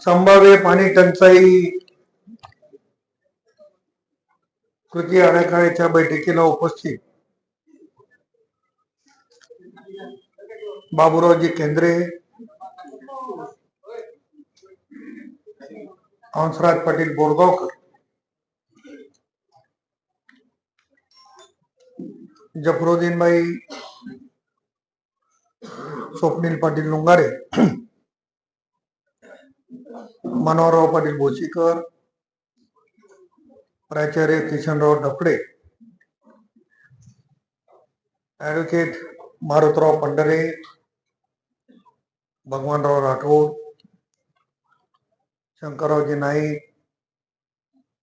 संभाव्य पाणी टंचाई कृती आराखड्याच्या बैठकीला उपस्थित. बाबुरावजी केंद्रे. हंसराज पाटील बोरगावकर. जफरुद्दीनबाई स्वप्नील पाटील लुंगारे. मनोहरराव पाटील भोसीकर प्राचार्य किशनराव डफडे ऍडव्होकेट मारुतराव पंढरे. भगवानराव राठोड. शंकररावजी नाईक.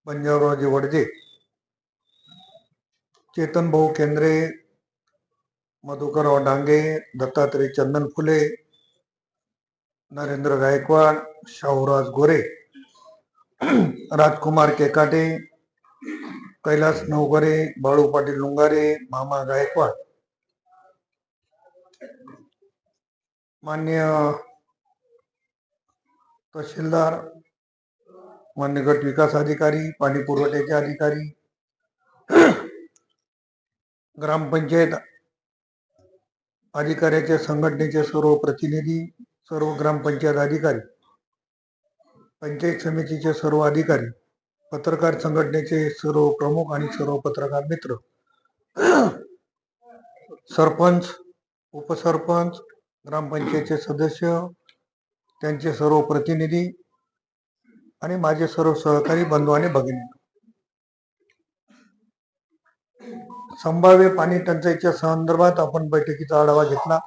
पंजाबरावजी वडजे. चेतन भाऊ केंद्रे. मधुकरराव डांगे. दत्तात्रय चंदन फुले. नरेंद्र गायकवाड शाहूराज गोरे राजकुमार केकाटे कैलास नवगरे बाळू पाटील लुंगारे मामा गायकवाड. मान्य तहसीलदार मान्य गट विकास अधिकारी पाणी पुरवठ्याचे अधिकारी ग्रामपंचायत अधिकाऱ्याच्या संघटनेचे सर्व प्रतिनिधी सर्व ग्रामपंचायत अधिकारी पंचायत समितीचे सर्व अधिकारी पत्रकार संघटनेचे सर्व प्रमुख आणि सर्व पत्रकार मित्र सरपंच उपसरपंच ग्रामपंचायतचे सदस्य त्यांचे सर्व प्रतिनिधी आणि माझे सर्व सहकारी बंधू आणि भगिनी. संभाव्य पाणी टंचाईच्या संदर्भात आपण बैठकीचा आढावा घेतला.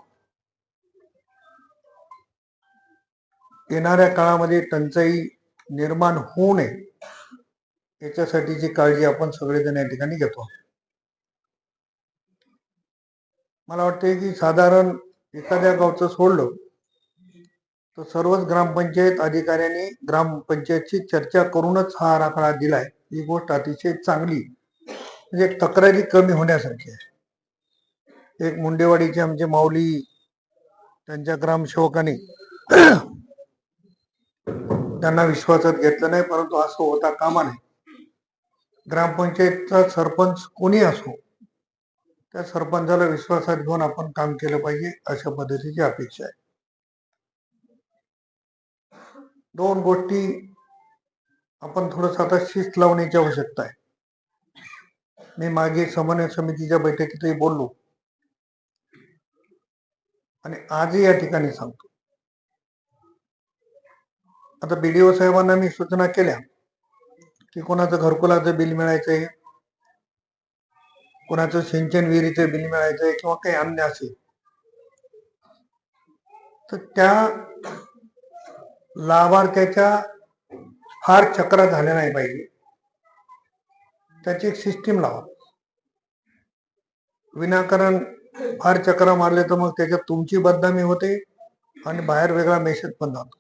येणाऱ्या काळामध्ये टंचाई निर्माण होऊ नये. याच्यासाठीची काळजी आपण सगळेजण या ठिकाणी घेतो. मला वाटते की साधारण एखाद्या गावचं सोडलं तर सर्वच ग्रामपंचायत अधिकाऱ्यांनी ग्रामपंचायतची चर्चा करूनच हा आराखडा दिलाय. ही गोष्ट अतिशय चांगली म्हणजे तक्रारी कमी होण्यासारखी आहे. एक मुंडेवाडीचे आमचे माऊली त्यांच्या ग्रामसेवकाने त्यांना विश्वासात घेतलं नाही परंतु असं होता कामा नये. ग्रामपंचायतचा सरपंच कोणी असो त्या सरपंचाला विश्वासात घेऊन आपण काम केलं पाहिजे अशा पद्धतीची अपेक्षा आहे. दोन गोष्टी आपण थोडस आता शिस्त लावण्याची आवश्यकता आहे. मी मागे समन्वय समितीच्या बैठकीतही बोललो. आणि आजही या ठिकाणी सांगतो. आता बी डी ओ साहेबांना मी सूचना केल्या की कोणाचं घरकुलाचं बिल मिळायचंय कोणाचं सिंचन विहिरीचं बिल मिळायचंय किंवा काही अन्य असेल तर त्या लाभार्थ्याच्या फार चक्र झाल्या नाही पाहिजे. त्याची एक सिस्टीम लावा. विनाकारण फार चक्र मारले तर मग त्याच्यात तुमची बदनामी होते आणि बाहेर वेगळा मेसेज पण जातो.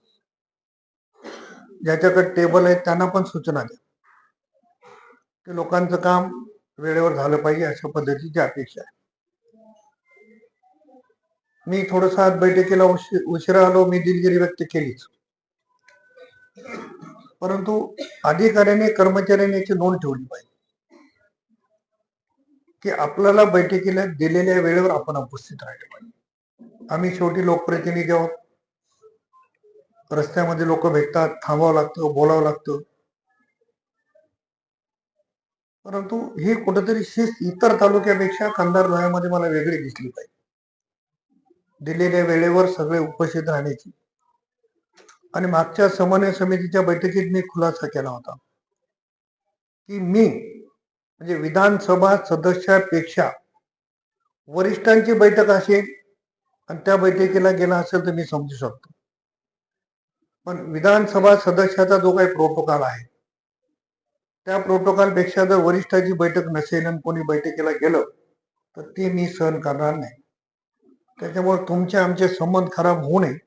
ज्याच्याकडे टेबल आहेत त्यांना पण सूचना द्या. की लोकांचं काम वेळेवर झालं पाहिजे अशा पद्धतीची अपेक्षा आहे. मी थोडस आज बैठकीला उशिरा आलो मी दिलगिरी व्यक्त केलीच. परंतु अधिकाऱ्याने कर्मचाऱ्यांनी याची नोंद ठेवली पाहिजे. की आपल्याला बैठकीला दिलेल्या वेळेवर आपण उपस्थित राहिलो पाहिजे. आम्ही शेवटी लोकप्रतिनिधी आहोत. रस्त्यामध्ये लोक भेटतात थांबावं लागतं बोलावं लागतं. परंतु ही कुठेतरी शिस्त इतर तालुक्यापेक्षा कंधार लोह्यामध्ये मला वेगळी दिसली पाहिजे. दिलेल्या वेळेवर सगळे उपस्थित राहण्याची. आणि मागच्या समन्वय समितीच्या बैठकीत मी खुलासा केला होता. की मी म्हणजे विधानसभा सदस्यापेक्षा वरिष्ठांची बैठक असेल आणि त्या बैठकीला गेला असेल तर मी समजू शकतो. पण विधानसभा सदस्याचा जो काही प्रोटोकॉल आहे त्या प्रोटोकॉलपेक्षा जर वरिष्ठाची बैठक नसेल आणि कोणी बैठकीला गेलं तर ते मी सहन करणार नाही. त्याच्यामुळे तुमचे आमचे संबंध खराब होऊ नये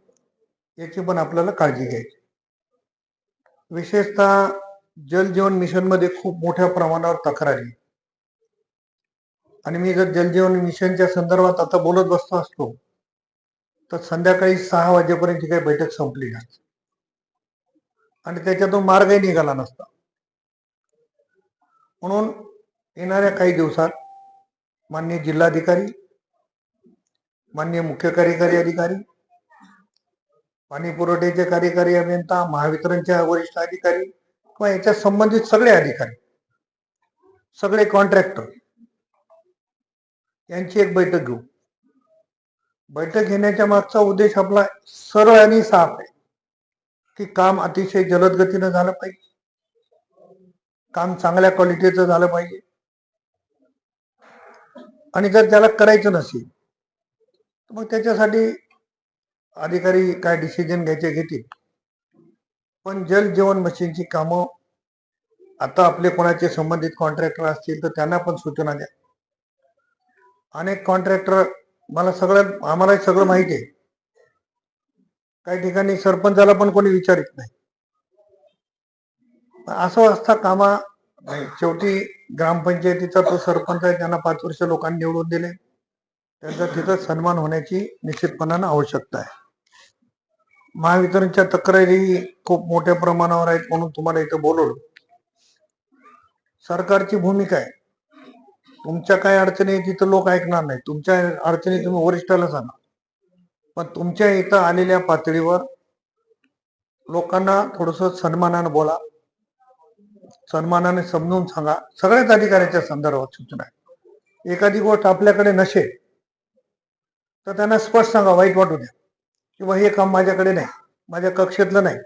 याची पण आपल्याला काळजी घ्यायची. विशेषतः जल जीवन मिशनमध्ये खूप मोठ्या प्रमाणावर तक्रारी आणि मी जर जल जीवन मिशनच्या संदर्भात आता बोलत बसतो असतो तर संध्याकाळी सहा वाजेपर्यंत काही बैठक संपली नसते. आणि त्याच्यातून मार्गही निघाला नसता. म्हणून येणाऱ्या काही दिवसात मान्य जिल्हाधिकारी मान्य मुख्य कार्यकारी अधिकारी पाणी पुरवठ्याचे कार्यकारी अभियंता महावितरणच्या वरिष्ठ अधिकारी किंवा याच्या संबंधित सगळे अधिकारी सगळे कॉन्ट्रॅक्टर यांची एक बैठक घेऊ. बैठक घेण्याच्या मागचा उद्देश आपला सरळ आणि साफ आहे. की काम अतिशय जलद गतीनं झालं पाहिजे. काम चांगल्या क्वालिटीचं झालं पाहिजे. आणि जर त्याला करायचं नसेल तर मग त्याच्यासाठी अधिकारी काय डिसिजन घ्यायचे घेतील. पण जल जीवन मशीनची कामं आता आपले कोणाचे संबंधित कॉन्ट्रॅक्टर असतील तर त्यांना पण सूचना द्या. अनेक कॉन्ट्रॅक्टर मला सगळं आम्हाला सगळं माहिती आहे. काही ठिकाणी सरपंचाला पण कोणी विचारित नाही. असं असता कामा नाही. शेवटी ग्रामपंचायतीचा तो सरपंच आहे त्यांना पाच वर्ष लोकांनी निवडून दिले. त्यांचा तिथं सन्मान होण्याची निश्चितपणानं आवश्यकता आहे. महावितरणच्या तक्रारी खूप मोठ्या प्रमाणावर आहेत म्हणून तुम्हाला इथं बोलवलं सरकारची भूमिका आहे. तुमच्या काय अडचणी आहे तिथं लोक ऐकणार नाही तुमच्या अडचणी तुम्ही वरिष्ठाला सांगा. पण तुमच्या इथं आलेल्या पातळीवर लोकांना थोडस सन्मानानं बोला. सन्मानाने समजून सांगा. सगळ्याच अधिकाऱ्याच्या संदर्भात सूचना आहे. एखादी गोष्ट आपल्याकडे नसेल तर त्यांना स्पष्ट सांगा वाईट वाटू द्या. किंवा हे काम माझ्याकडे नाही माझ्या कक्षेतलं नाही.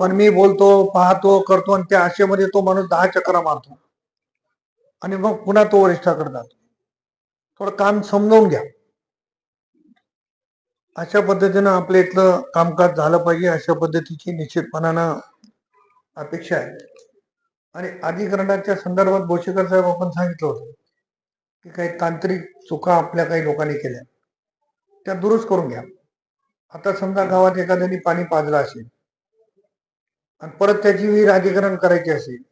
पण मी बोलतो पाहतो करतो आणि त्या आशेमध्ये तो माणूस दहा चक्रा मारतो. आणि मग पुन्हा तो वरिष्ठाकडे जातो. थोडं काम समजावून घ्या. अशा पद्धतीनं आपल्या इथलं कामकाज झालं पाहिजे अशा पद्धतीची निश्चितपणानं अपेक्षा आहे. आणि अधिकरणाच्या संदर्भात बोशेकर साहेब आपण सांगितलं होतं की काही तांत्रिक चुका आपल्या काही लोकांनी केल्या. त्या दुरुस्त करून घ्या. आता समजा गावात एखाद्याने पाणी पाजलं असेल आणि परत त्याची विहीर अधिकरण करायची असेल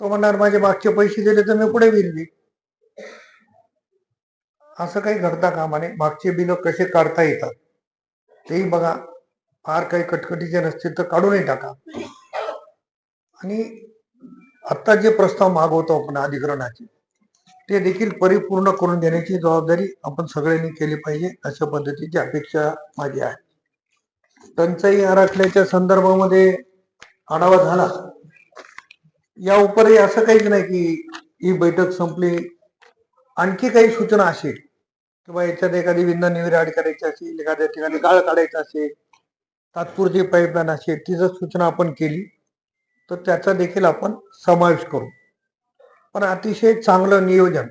तो म्हणणार माझे मागचे पैसे दिले तर मी पुढे विहीर देईन असं काही घडता कामा नये मागचे बिलं कसे काढता येतात? तेही बघा. फार काही कटकटीचे नसतील तर काढूनही टाका. आणि आता जे प्रस्ताव मागवतो आपण अधिकरणाचे ते देखील परिपूर्ण करून देण्याची जबाबदारी आपण सगळ्यांनी केली पाहिजे अशा पद्धतीची अपेक्षा माझी आहे. टंचाई आराखड्याच्या संदर्भामध्ये आढावा झाला. या उपरही असं काहीच नाही की ही बैठक संपली. आणखी काही सूचना असेल किंवा याच्यात एखादी विंधन निविराड करायची असेल एखाद्या ठिकाणी गाळ काढायचा असेल तात्पुरती पाईपलाईन असेल ती जर सूचना आपण केली तर त्याचा देखील आपण समावेश करू. पण अतिशय चांगलं नियोजन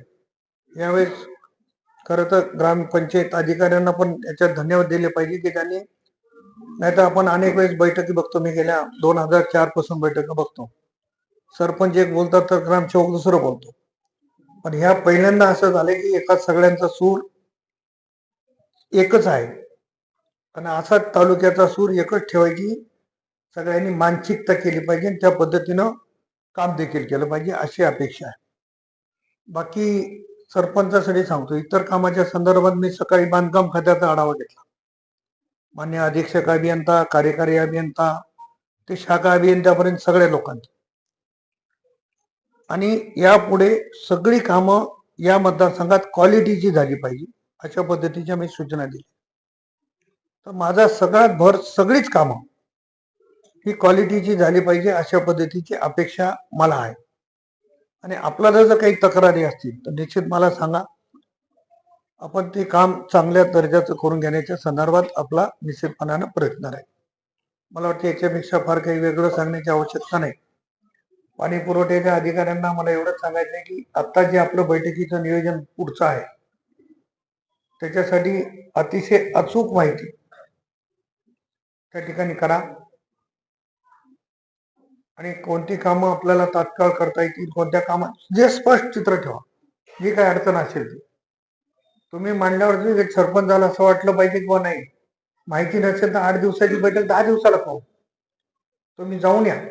यावेळेस खरं तर ग्रामपंचायत अधिकाऱ्यांना पण याच्यात धन्यवाद दिले पाहिजे की त्यांनी नाहीतर आपण अनेक वेळेस बैठकी बघतो मी गेल्या दोन हजार चारपासून बैठक बघतो. सरपंच एक बोलतात तर ग्रामसेवक दुसरं बोलतो. पण ह्या पहिल्यांदा असं झालं की एका सगळ्यांचा सूर एकच आहे. आणि असा तालुक्याचा सूर एकच ठेवायची सगळ्यांनी मानसिकता केली पाहिजे आणि त्या पद्धतीनं काम देखील केलं पाहिजे अशी अपेक्षा आहे. बाकी सरपंचासाठी सांगतो इतर कामाच्या संदर्भात मी सकाळी बांधकाम खात्याचा आढावा घेतला. मान्य अधीक्षक अभियंता कार्यकारी अभियंता ते शाखा अभियंत्यापर्यंत सगळ्या लोकांचे. आणि यापुढे सगळी कामं या मतदारसंघात क्वालिटीची झाली पाहिजे. अशा पद्धतीच्या मी सूचना दिल्या तर माझा सगळ्यात भर सगळीच कामं ही क्वालिटीची झाली पाहिजे अशा पद्धतीची अपेक्षा मला आहे. आणि आपल्याला जर काही तक्रारी असतील तर निश्चित मला सांगा. आपण ते काम चांगल्या दर्जाचं करून घेण्याच्या संदर्भात आपला निश्चितपणानं प्रयत्न आहे मला वाटतं याच्यापेक्षा फार काही वेगळं सांगण्याची आवश्यकता नाही. पाणी पुरवठ्याच्या अधिकाऱ्यांना मला एवढंच सांगायचं आहे की आत्ता जे आपलं बैठकीचं नियोजन पुढचं आहे त्याच्यासाठी अतिशय अचूक माहिती. त्या ठिकाणी करा. आणि कोणती कामं आपल्याला तात्काळ करता येतील कोणत्या कामात जे स्पष्ट चित्र ठेवा. जी काय अडचण असेल ती. तुम्ही मांडल्यावर सरपंच झाला असं वाटलं पाहिजे किंवा नाही. माहिती नसेल तर आठ दिवसाची बैठक दहा दिवसाला पाहू. तुम्ही जाऊन या.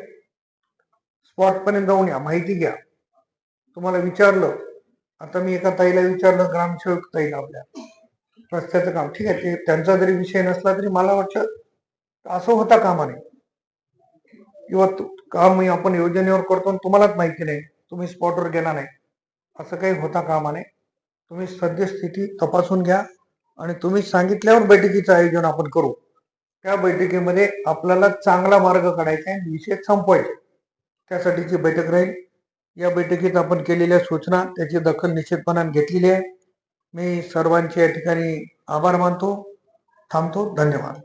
स्पॉटपर्यंत जाऊन या. माहिती घ्या. तुम्हाला विचारलं. आता मी एका ताईला विचारलं ग्रामसेवक ताईला आपल्या. रस्त्याचं काम. ठीक आहे ते त्यांचा जरी विषय नसला तरी मला वाटतं असं होता कामा नये किंवा काम आपण योजनेवर करतो आणि तुम्हालाच माहिती नाही तुम्ही स्पॉटवर गेला नाही. असं काही होता कामा नये तुम्ही सद्यस्थिती तपासून घ्या आणि तुम्ही सांगितल्यावर बैठकीचं आयोजन आपण करू. त्या बैठकीमध्ये आपल्याला चांगला मार्ग काढायचा आहे विषय संपवायचे त्यासाठीची बैठक राहील. या बैठकीत आपण केलेल्या सूचना त्याची दखल निश्चितपणाने घेतलेली आहे. मी सर्वांचे या ठिकाणी आभार मानतो थांबतो. धन्यवाद.